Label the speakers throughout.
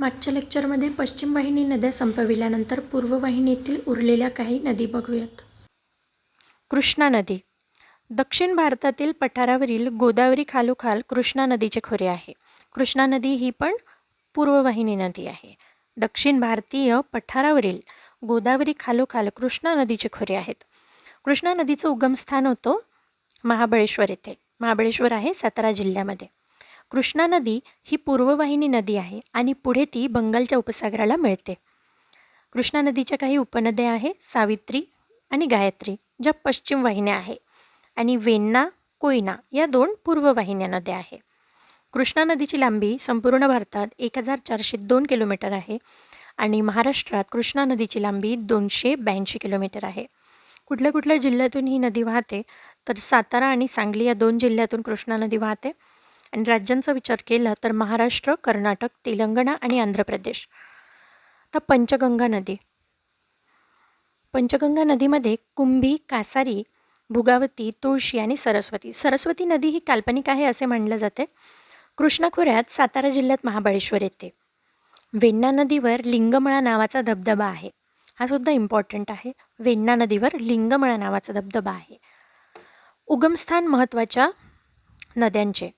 Speaker 1: मागच्या लेक्चरमध्ये पश्चिम वाहिनी नद्या संपविल्यानंतर पूर्व वाहिनीतील उरलेल्या काही नदी बघूयात.
Speaker 2: कृष्णा नदी. दक्षिण भारतातील पठारावरील गोदावरी खालोखाल कृष्णा नदीचे खोरे आहे. कृष्णा नदी ही पण पूर्ववाहिनी नदी आहे. दक्षिण भारतीय पठारावरील गोदावरी खालोखाल कृष्णा नदीचे खोरे आहेत. कृष्णा नदीचं उगमस्थान होतं महाबळेश्वर येथे. महाबळेश्वर आहे सातारा जिल्ह्यामध्ये. कृष्णा नदी ही पूर्ववाहिनी नदी आहे आणि पुढे ती बंगालच्या उपसागराला मिळते. कृष्णा नदीच्या काही उपनद्या आहे सावित्री आणि गायत्री ज्या पश्चिम वाहिन्या आहे आणि वेन्ना कोयना या दोन पूर्ववाहिन्या नद्या आहे कृष्णा नदीची लांबी संपूर्ण भारतात एक हजार चारशे दोन किलोमीटर आहे आणि महाराष्ट्रात कृष्णा नदीची लांबी दोनशे ब्याऐंशी किलोमीटर आहे. कुठल्या कुठल्या जिल्ह्यातून ही नदी वाहते तर सातारा आणि सांगली या दोन जिल्ह्यातून कृष्णा नदी वाहते. आणि राज्यांचा विचार केला तर महाराष्ट्र कर्नाटक तेलंगणा आणि आंध्र प्रदेश. तर पंचगंगा नदी. पंचगंगा नदीमध्ये कुंभी कासारी भुगावती तुळशी आणि सरस्वती. सरस्वती नदी ही काल्पनिक आहे असे मानलं जाते. कृष्णा खोऱ्यात सातारा जिल्ह्यात महाबळेश्वर येते. वेण्णा नदीवर लिंगमळा नावाचा धबधबा आहे. हा सुद्धा इम्पॉर्टंट आहे. वेण्णा नदीवर लिंगमळा नावाचा धबधबा आहे. उगमस्थान महत्त्वाच्या नद्यांचे.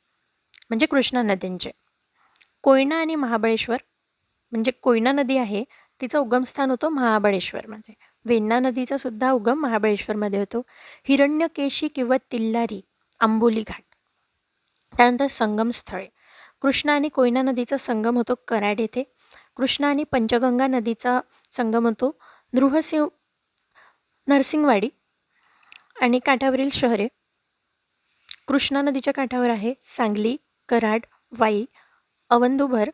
Speaker 2: म्हणजे कृष्णा नद्यांचे कोयना आणि महाबळेश्वर म्हणजे कोयना नदी आहे तिचं उगमस्थान होतं महाबळेश्वरमध्ये वेण्णा नदीचा सुद्धा उगम महाबळेश्वरमध्ये होतो. हिरण्यकेशी किंवा तिल्लारी आंबोली घाट. त्यानंतर संगमस्थळे कृष्णा आणि कोयना नदीचा संगम होतो कराड येथे. कृष्णा आणि पंचगंगा नदीचा संगम होतो नृहसिंह नरसिंगवाडी आणि काठावरील शहरे. कृष्णा नदीच्या काठावर आहे सांगली कराड वाई अवंदुभर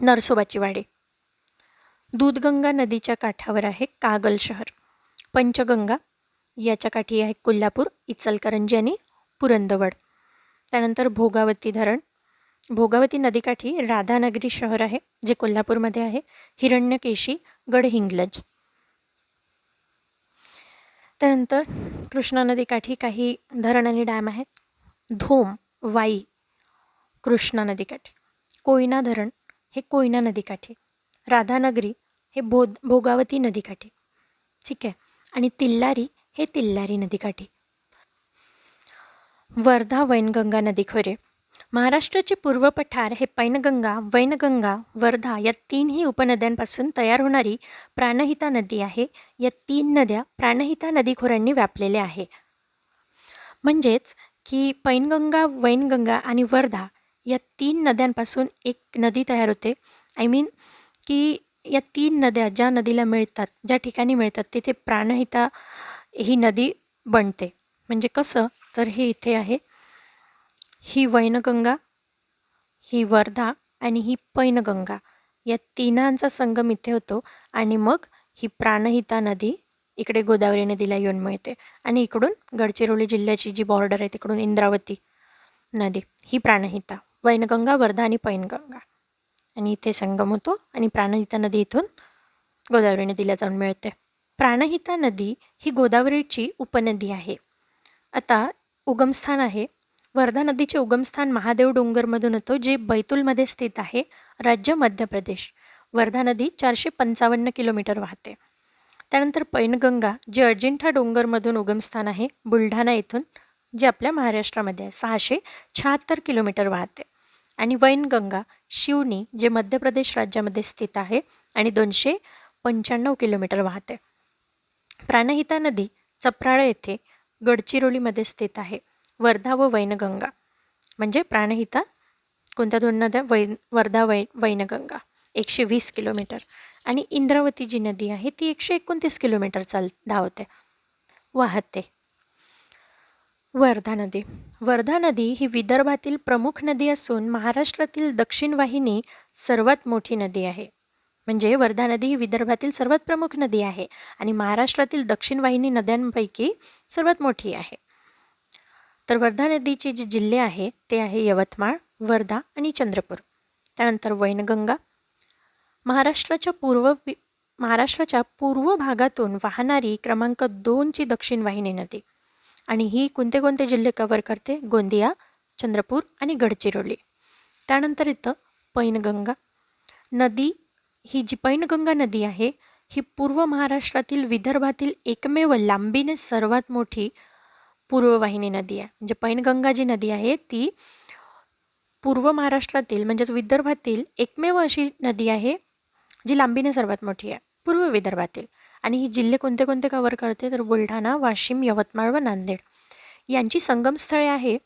Speaker 2: नरसोबाची वाडी. दूधगंगा नदीच्या काठावर आहे कागल शहर. पंचगंगा याच्या काठी आहे कोल्हापूर इचलकरंजी आणि पुरंदवड. त्यानंतर भोगावती धरण. भोगावती नदीकाठी राधानगरी शहर आहे जे कोल्हापूरमध्ये आहे. हिरण्यकेशी गडहिंग्लज. त्यानंतर कृष्णा नदीकाठी काही धरण आणि डॅम आहेत. धोम वाई कृष्णा नदीकाठी. कोयना धरण हे कोयना नदीकाठी. राधानगरी हे भोद भोगावती नदीकाठी. ठीक आहे? आणि तिल्लारी हे तिल्लारी नदीकाठी. वर्धा वैनगंगा नदीखोरे महाराष्ट्राचे पूर्व पठार हे पैनगंगा वैनगंगा वर्धा या तीनही उपनद्यांपासून तयार होणारी प्राणहिता नदी आहे. या तीन नद्या प्राणहिता नदीखोऱ्यांनी व्यापलेल्या आहे. म्हणजेच की पैनगंगा वैनगंगा आणि वर्धा या तीन नद्यांपासून एक नदी तयार होते. आय मीन की या तीन नद्या ज्या नदीला मिळतात ज्या ठिकाणी मिळतात तिथे प्राणहिता ही नदी बनते. म्हणजे कसं? तर हे इथे आहे. ही वैनगंगा ही वर्धा आणि ही पैनगंगा या तिनांचा संगम इथे होतो आणि मग ही प्राणहिता नदी इकडे गोदावरी नदीला येऊन मिळते आणि इकडून गडचिरोली जिल्ह्याची जी बॉर्डर आहे तिकडून इंद्रावती नदी ही प्राणहिता. वैनगंगा वर्धा आणि पैनगंगा. आणि इथे संगम होतो आणि प्राणहिता नदी इथून गोदावरी नदीला जाऊन मिळते. प्राणहिता नदी ही गोदावरीची उपनदी आहे. आता उगमस्थान आहे. वर्धा नदीचे उगमस्थान महादेव डोंगरमधून होतो जे बैतूलमध्ये स्थित आहे राज्य मध्य प्रदेश. वर्धा नदी चारशे पंचावन्न किलोमीटर वाहते. त्यानंतर पैनगंगा जे अजिंठा डोंगरमधून उगमस्थान आहे बुलढाणा येथून जे आपल्या महाराष्ट्रामध्ये आहे सहाशे शहात्तर किलोमीटर वाहते. आणि वैनगंगा शिवनी जे मध्य प्रदेश राज्यामध्ये स्थित आहे आणि दोनशे पंच्याण्णव किलोमीटर वाहते. प्राणहिता नदी चपराळा येथे गडचिरोलीमध्ये स्थित आहे. वर्धा व वैनगंगा. म्हणजे प्राणहिता कोणत्या दोन नद्या? वैन वर्धा वै वैनगंगा. एकशे वीस किलोमीटर. आणि इंद्रावती जी नदी आहे ती एकशे एकोणतीस किलोमीटर चाल धावते. वाहते. वर्धा नदी. वर्धा नदी ही विदर्भातील प्रमुख नदी असून महाराष्ट्रातील दक्षिण वाहिनी सर्वात मोठी नदी आहे. म्हणजे वर्धा नदी ही विदर्भातील सर्वात प्रमुख नदी आहे आणि महाराष्ट्रातील दक्षिण वाहिनी नद्यांपैकी सर्वात मोठी आहे. तर वर्धा नदीचे जे जिल्हे आहे ते आहे यवतमाळ वर्धा आणि चंद्रपूर. त्यानंतर वैनगंगा. महाराष्ट्राच्या पूर्व महाराष्ट्राच्या पूर्व भागातून वाहणारी क्रमांक दोनची दक्षिण वाहिनी नदी. आणि ही कोणते कोणते जिल्हे कवर करते? गोंदिया चंद्रपूर आणि गडचिरोली. त्यानंतर इथं पैनगंगा नदी ही जी पैनगंगा नदी आहे ही पूर्व महाराष्ट्रातील विदर्भातील एकमेव लांबीने सर्वात मोठी पूर्ववाहिनी नदी आहे. म्हणजे पैनगंगा जी नदी आहे ती पूर्व महाराष्ट्रातील म्हणजेच विदर्भातील एकमेव अशी नदी आहे जी लांबीने सर्वात मोठी आहे पूर्व विदर्भातील. आणि ही जिल्हे कोणते कोणते कवर करते? तर बुलढाणा वाशिम यवतमाळ व नांदेड. यांची संगमस्थळे आहे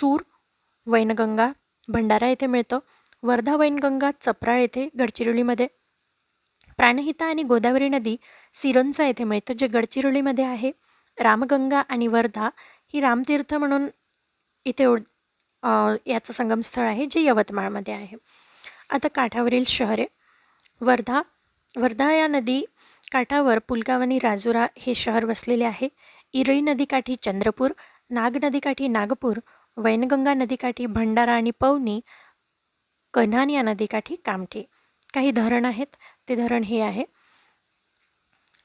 Speaker 2: सूर वैनगंगा भंडारा येथे मिळतं. वर्धा वैनगंगा चपराळ येथे गडचिरोलीमध्ये. प्राणहिता आणि गोदावरी नदी सिरोंचा येथे मिळतं जे गडचिरोलीमध्ये आहे. रामगंगा आणि वर्धा ही रामतीर्थ म्हणून इथे ओढ याचं संगमस्थळ आहे जे यवतमाळमध्ये आहे. आता काठावरील शहरे. वर्धा वर्धा या नदी काठावर पुलगाव आणि राजुरा हे शहर वसलेले आहे. इरळी नदीकाठी चंद्रपूर नाग नदीकाठी नागपूर वैनगंगा नदीकाठी भंडारा आणि पवनी कन्हान या नदीकाठी कामठी. काही धरण आहेत. ते धरण हे आहे.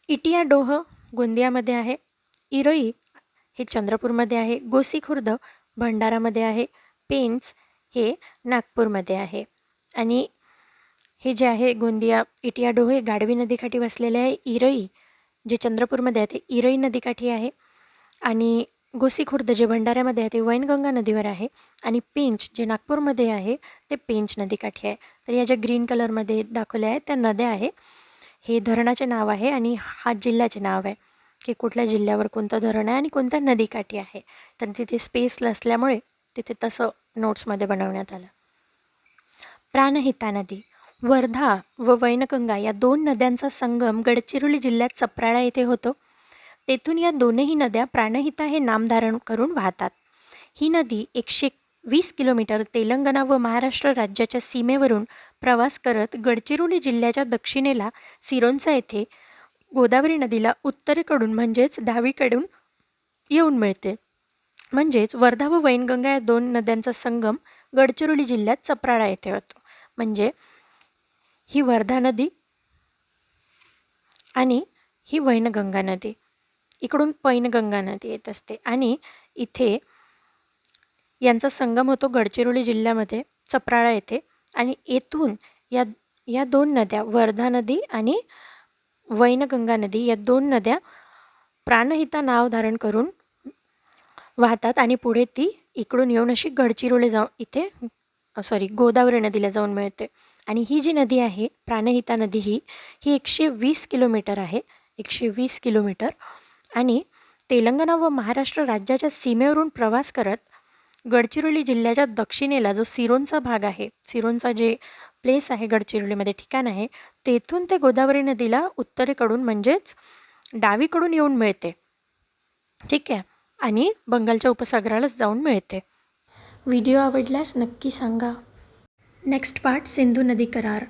Speaker 2: इटिया डोह गोंदियामध्ये आहे. इरळी हे चंद्रपूरमध्ये आहे. गोसी खुर्द भंडारामध्ये आहे. पेंच हे नागपूरमध्ये आहे. आणि हे जे आहे गोंदिया इटिया डोहे हे गाढवी नदीकाठी वसलेले आहे इरई जे चंद्रपूरमध्ये आहे ते इरई नदीकाठी आहे. आणि गोसी खुर्द जे भंडाऱ्यामध्ये आहे ते वैनगंगा नदीवर आहे. आणि पेंच जे नागपूरमध्ये आहे ते पेंच नदीकाठी आहे. तर या ज्या ग्रीन कलरमध्ये दाखवल्या आहेत त्या नद्या आहे. हे धरणाचे नाव आहे आणि हा जिल्ह्याचे नाव आहे. की कुठल्या जिल्ह्यावर कोणतं धरण आहे आणि कोणत्या नदीकाठी आहे. तर तिथे स्पेस नसल्यामुळे तिथे तसं नोट्समध्ये बनवण्यात आलं. प्राणहिता नदी. वर्धा व वैनगंगा या दोन नद्यांचा संगम गडचिरोली जिल्ह्यात चपराळा येथे होतो. तेथून या दोनही नद्या प्राणहिता हे नाम धारण करून वाहतात. ही नदी एकशे वीस किलोमीटर तेलंगणा व महाराष्ट्र राज्याच्या सीमेवरून प्रवास करत गडचिरोली जिल्ह्याच्या दक्षिणेला सिरोंचा येथे गोदावरी नदीला उत्तरेकडून म्हणजेच डावीकडून येऊन मिळते. म्हणजेच वर्धा व वैनगंगा या दोन नद्यांचा संगम गडचिरोली जिल्ह्यात चपराळा येथे होतो. म्हणजे ही वर्धा नदी आणि ही वैनगंगा नदी. इकडून पैनगंगा नदी येत असते. आणि इथे यांचा संगम होतो गडचिरोली जिल्ह्यामध्ये चपराळा येथे. आणि येथून या या दोन नद्या वर्धा नदी आणि वैनगंगा नदी या दोन नद्या प्राणहिता नाव धारण करून वाहतात आणि पुढे ती इकडून येऊन अशी गडचिरोली जाऊन इथे सॉरी गोदावरी नदीला जाऊन मिळते. आणि ही जी नदी आहे प्राणहिता नदी ही ही एकशे वीस किलोमीटर आहे एकशे वीस किलोमीटर. आणि तेलंगणा व महाराष्ट्र राज्याच्या सीमेवरून प्रवास करत गडचिरोली जिल्ह्याच्या दक्षिणेला जो सिरोंचा भाग आहे सिरोंचा जे प्लेस आहे गडचिरोलीमध्ये ठिकाण आहे तेथून ते गोदावरी नदीला उत्तरेकडून म्हणजेच डावीकडून येऊन मिळते. ठीक आहे? आणि बंगालच्या उपसागरालाच जाऊन मिळते.
Speaker 1: व्हिडिओ आवडल्यास नक्की सांगा. नेक्स्ट पार्ट सिंधू नदी करार